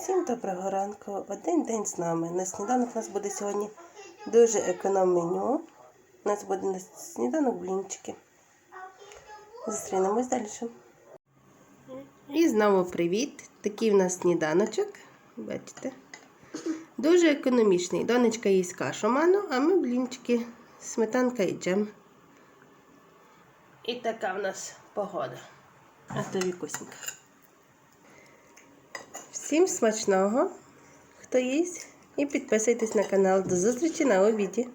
Всім доброго ранку. Один день з нами. На сніданок у нас буде сьогодні дуже економ меню. У нас буде на сніданок блінчики. Зустрінемось далі. І знову привіт. Такий в нас сніданочок. Бачите? Дуже економічний. Донечка їсть кашу ману, а ми блінчики, сметанка і джем. І така в нас погода. А то вікусінька. Всім смачного, хто їсть, і підписуйтесь на канал. До зустрічі на обіді.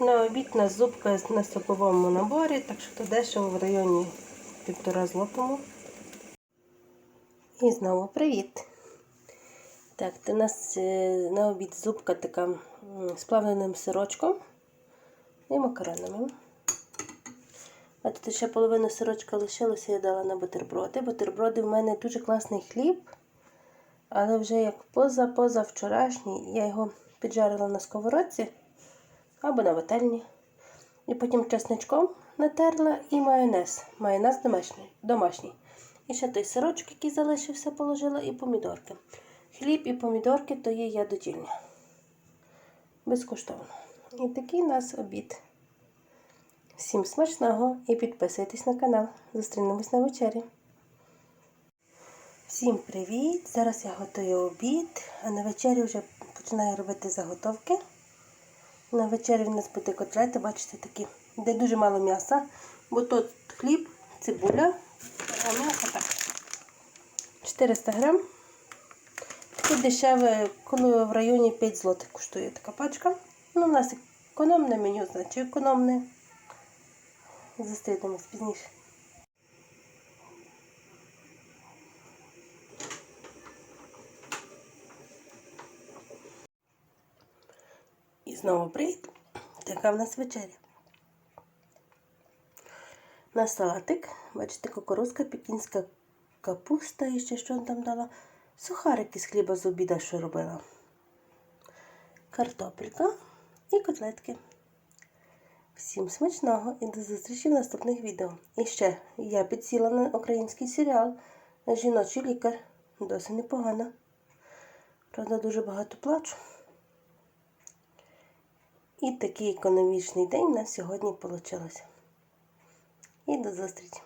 На обід у нас зубка на соковому наборі, так що то дешево в районі півтора злотому. І знову привіт! Так, у нас е, на обід зубка така з плавленим сирочком і макаронами. А тут ще половина сирочка лишилася, я дала на бутерброди. Бутерброди в мене дуже класний хліб, але вже як поза-поза вчорашній, я його піджарила на сковородці або на вательні. І потім чесничком натерла і майонез. Майонез домашній. домашній. І ще той сирочок, який залишився, положила, і помідорки. Хліб і помідорки то є ядодільня. Безкоштовно. І такий у нас обід. Всім смачного і підписуйтесь на канал. Зустрінемось на вечері. Всім привіт! Зараз я готую обід, а на вечері вже починаю робити заготовки. На вечері в нас буде котлети, бачите, такі, де дуже мало м'яса, бо тут хліб, цибуля, а м'ясо так. 400 грам. Тут дешеве, коли в районі 5 злотих коштує така пачка. Ну, у нас економне меню, значить економне. Зустрінемось пізніше. І знову привіт. Така в нас вечеря. На салатик, бачите, кукурузка, пекінська капуста і ще що там дала. Сухарики з хліба з обіда, що робила. Картопелька і котлетки. Всім смачного і до зустрічі в наступних відео. І ще я підсіла на український серіал Жіночий лікар. Досить непогано. Правда, дуже багато плачу. І такий економічний день у нас сьогодні вийшло. І до зустрічі!